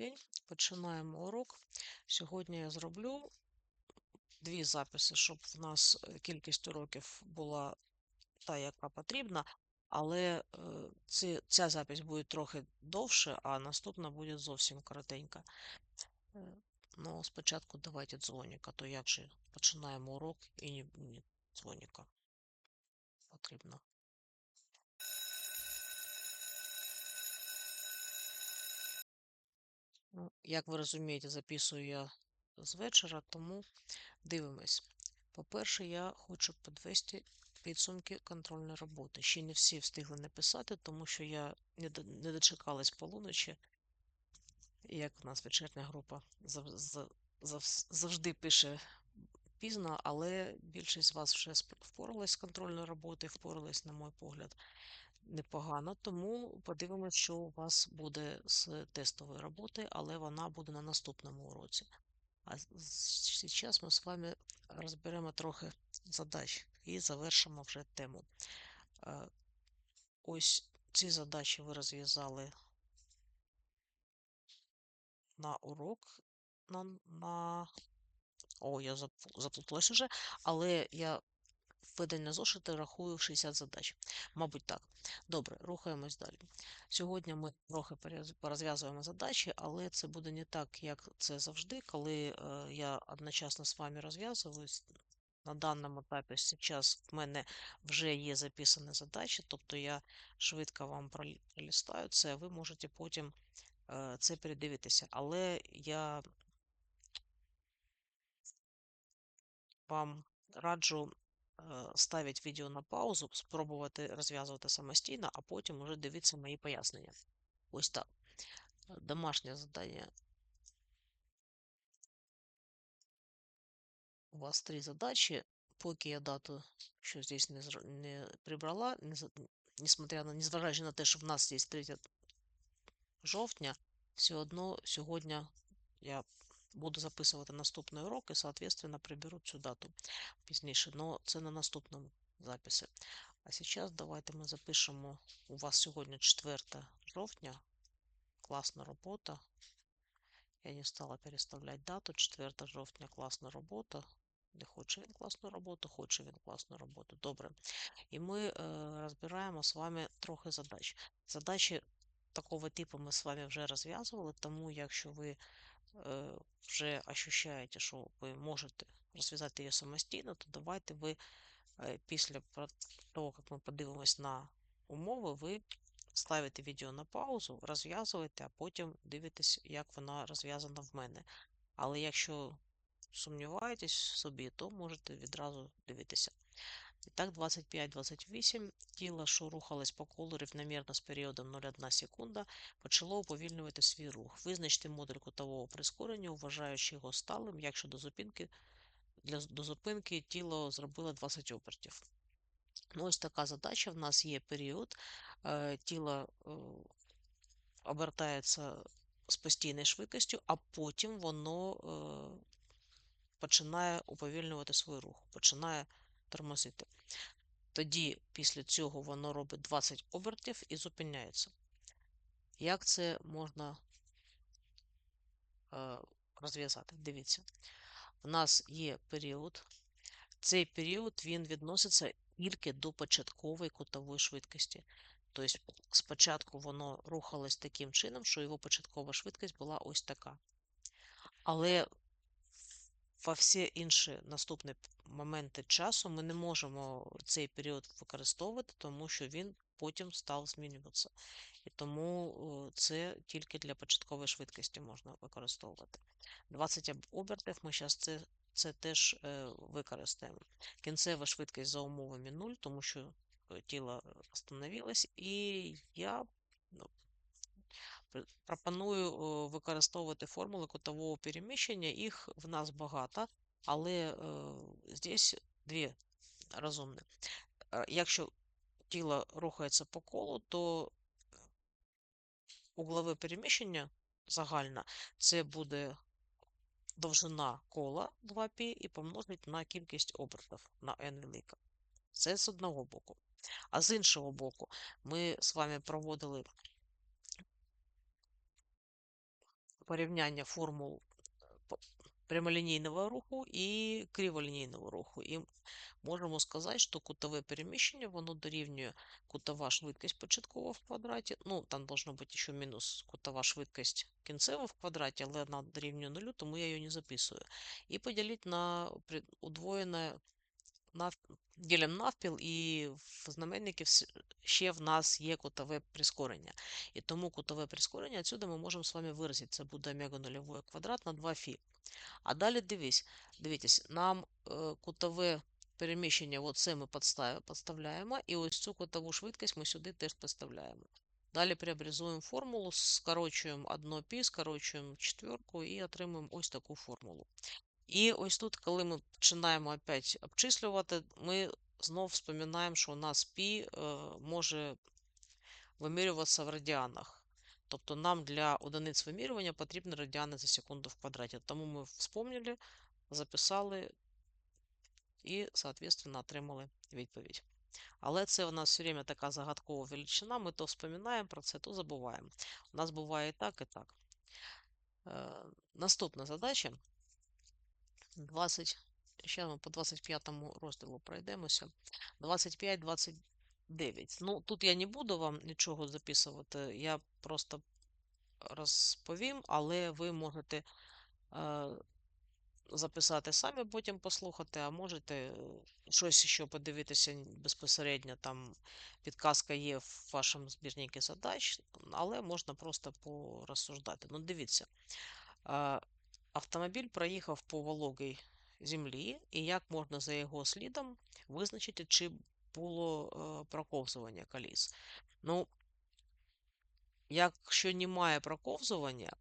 день. Починаємо урок. Сьогодні я зроблю дві записи, щоб в нас е, кількість уроків була та, яка потрібна, але е, ці, ця запись буде трохи довше, а наступна буде зовсім коротенька. Е, Ну, спочатку давайте дзвоніка, то як же починаємо урок і ні, ні дзвоніка потрібно. Як ви розумієте, записую я з вечора, тому дивимось. По-перше, я хочу підвести підсумки контрольної роботи. Ще не всі встигли написати, тому що я не дочекалась полуночі, як в нас вечірня група зав- за- зав- завжди пише пізно, але більшість з вас вже впоралась з контрольною роботою, впоралась, на мій погляд, непогано. Тому подивимось, що у вас буде з тестової роботи, але вона буде на наступному уроці. А зараз ми з вами розберемо трохи задач і завершимо вже тему. Е, Ось ці задачі ви розв'язали на урок. На, на... О, я заплуталась уже, але я введення зошити рахую 60 задач. Мабуть, так. Добре, рухаємось далі. Сьогодні ми трохи порозв'язуємо задачі, але це буде не так, як це завжди, коли е, я одночасно з вами розв'язуюсь. На даному етапі зараз в мене вже є записані задачі, тобто я швидко вам пролі- пролистаю це, ви можете потім е, це передивитися. Але я вам раджу е, ставити відео на паузу, спробувати розв'язувати самостійно, а потім уже дивитися мої пояснення. Ось так. Е, Домашнє завдання. У вас три задачі. Поки я дату, що здесь не, не прибрала, не, несмотря на, незважаючи на те, що в нас є 3 жовтня, все одно сьогодні я буду записувати наступний урок і, соответственно, приберу цю дату пізніше. Но це на наступному записі. А зараз давайте ми запишемо. У вас сьогодні 4 жовтня. Класна робота. Я не стала переставляти дату. 4 жовтня класна робота. Не хоче він класну роботу, хоче він класну роботу. Добре. І ми е, розбираємо з вами трохи задач. Задачі такого типу ми з вами вже розв'язували, тому якщо ви вже ощущаєте, що ви можете розв'язати її самостійно, то давайте ви е, після того, як ми подивимось на умови, ви ставите відео на паузу, розв'язуєте, а потім дивитесь, як вона розв'язана в мене. Але якщо сумніваєтесь в собі, то можете відразу дивитися. І так, 25-28 тіло, що рухалось по колу рівномірно з періодом 0,1 секунда, почало уповільнювати свій рух. Визначте модуль кутового прискорення, вважаючи його сталим, якщо до зупинки, для, до зупинки тіло зробило 20 обертів. Ну, ось така задача. В нас є період. Е, тіло е, обертається з постійною швидкістю, а потім воно е, починає уповільнювати свій рух, починає тормозити. Тоді після цього воно робить 20 обертів і зупиняється. Як це можна е, розв'язати? Дивіться, у нас є період. Цей період він відноситься тільки до початкової кутової швидкості. Тобто спочатку воно рухалось таким чином, що його початкова швидкість була ось така. Але во всі інші наступні моменти часу ми не можемо цей період використовувати, тому що він потім став змінюватися. І тому е, це тільки для початкової швидкості можна використовувати. 20 обертів ми зараз це, це теж е, використаємо. Кінцева швидкість за умовами 0, тому що е, тіло остановилось, і я ну, Пропоную використовувати формули кутового переміщення. Їх в нас багато, але е, здесь дві розумні. Е, Якщо тіло рухається по колу, то углове переміщення загальне це буде довжина кола 2π і помножити на кількість обертів на n велика. Це з одного боку. А з іншого боку, ми з вами проводили порівняння формул п- прямолінійного руху і криволінійного руху. І можемо сказати, що кутове переміщення воно дорівнює кутова швидкість початкова в квадраті. Ну, там должно бути ще мінус кутова швидкість кінцева в квадраті, але вона дорівнює нулю, тому я її не записую. І поділити на удвоєне нав... ділимо навпіл, і в знаменнику вс- ще в нас є кутове прискорення. І тому кутове прискорення отсюди ми можемо з вами виразити. Це буде омега нульове квадрат на 2 фі. А далі дивись, дивіться, нам е, кутове переміщення, от це ми подставляємо, і ось цю кутову швидкість ми сюди теж підставляємо. Далі преобразуємо формулу, скорочуємо 1 пі, скорочуємо четверку і отримуємо ось таку формулу. І ось тут, коли ми починаємо опять обчислювати, ми знов вспоминаємо, що у нас пі е, може вимірюватися в радіанах. Тобто нам для одиниць вимірювання потрібні радіани за секунду в квадраті. Тому ми вспомнили, записали і, соответственно, отримали відповідь. Але це у нас все время така загадкова величина. Ми то вспоминаємо про це, то забуваємо. У нас буває і так, і так. Е, наступна задача. 20, ще по 25 розділу пройдемося. 25-29. Ну, тут я не буду вам нічого записувати, я просто розповім, але ви можете е, записати самі, потім послухати, а можете е, щось ще подивитися безпосередньо. Там підказка є в вашому збірнику задач, але можна просто порозсуждати. Ну, дивіться. Е, Автомобіль проїхав по вологій землі, і як можна за його слідом визначити, чи було е, проковзування коліс. Ну, якщо немає проковзування,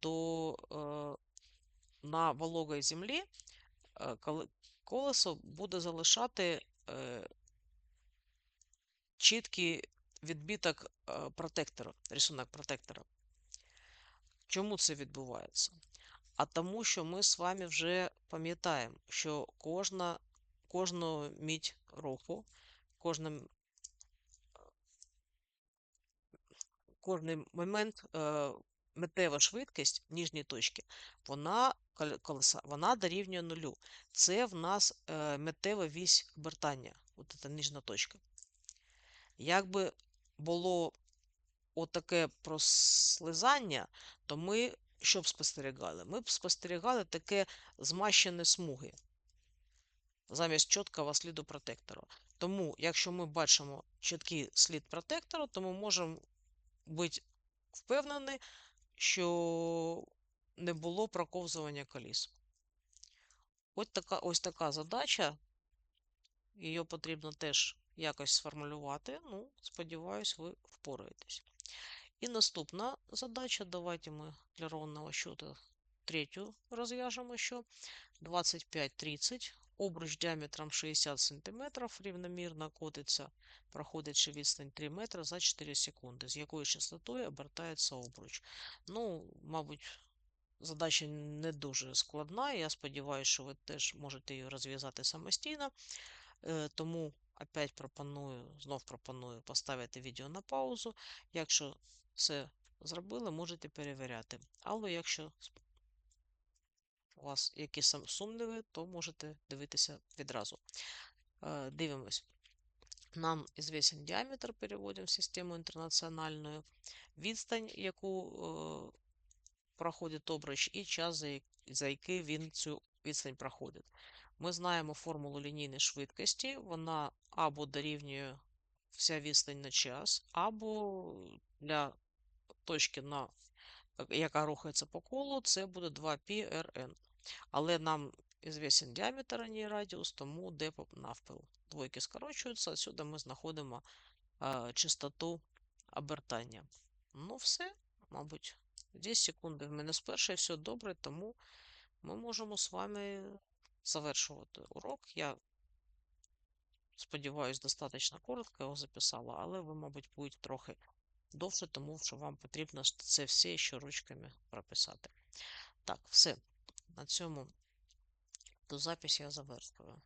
то е, на вологій землі колесо буде залишати чіткий відбиток е, протектора, рисунок протектора. Чому це відбувається? А тому, що ми з вами вже пам'ятаємо, що кожна, кожну мідь руху, кожна, кожний момент, е, метева швидкість нижньої точки, вона, коле- колеса, вона дорівнює нулю. Це в нас е, метева вісь обертання, от ця нижня точка. Якби було отаке прослизання, то ми що б спостерігали? Ми б спостерігали таке змащене смуги замість чіткого сліду протектора. Тому, якщо ми бачимо чіткий слід протектора, то ми можемо бути впевнені, що не було проковзування коліс. Ось така, ось така задача. Її потрібно теж якось сформулювати. Ну, сподіваюсь, ви впораєтесь. І наступна задача. Давайте ми для ровного счета третю розв'яжемо, що 25-30. Обруч діаметром 60 см рівномірно котиться, проходячи відстань 3 метри за 4 секунди, з якою частотою обертається обруч. Ну, мабуть, задача не дуже складна. Я сподіваюся, що ви теж можете її розв'язати самостійно. Е, Тому опять пропоную, знов пропоную поставити відео на паузу. Якщо все зробили, можете перевіряти. Але якщо у вас якісь сумніви, то можете дивитися відразу. Е, Дивимось. Нам известен діаметр, переводимо в систему інтернаціональну, відстань, яку е, проходить обруч, і час, за який він цю відстань проходить. Ми знаємо формулу лінійної швидкості, вона або дорівнює вся відстань на час, або для точки, на, яка рухається по колу, це буде 2πrn. Але нам известен діаметр, а не радіус, тому d навпіл. Двойки скорочуються, отсюди ми знаходимо а, частоту обертання. Ну, все, мабуть, 10 секунд в мене з першої все добре, тому ми можемо з вами завершувати урок. Я сподіваюся, достатньо коротко його записала, але ви, мабуть, будете трохи довше, тому що вам потрібно це все ще ручками прописати. Так, все. На цьому до запись я завершую.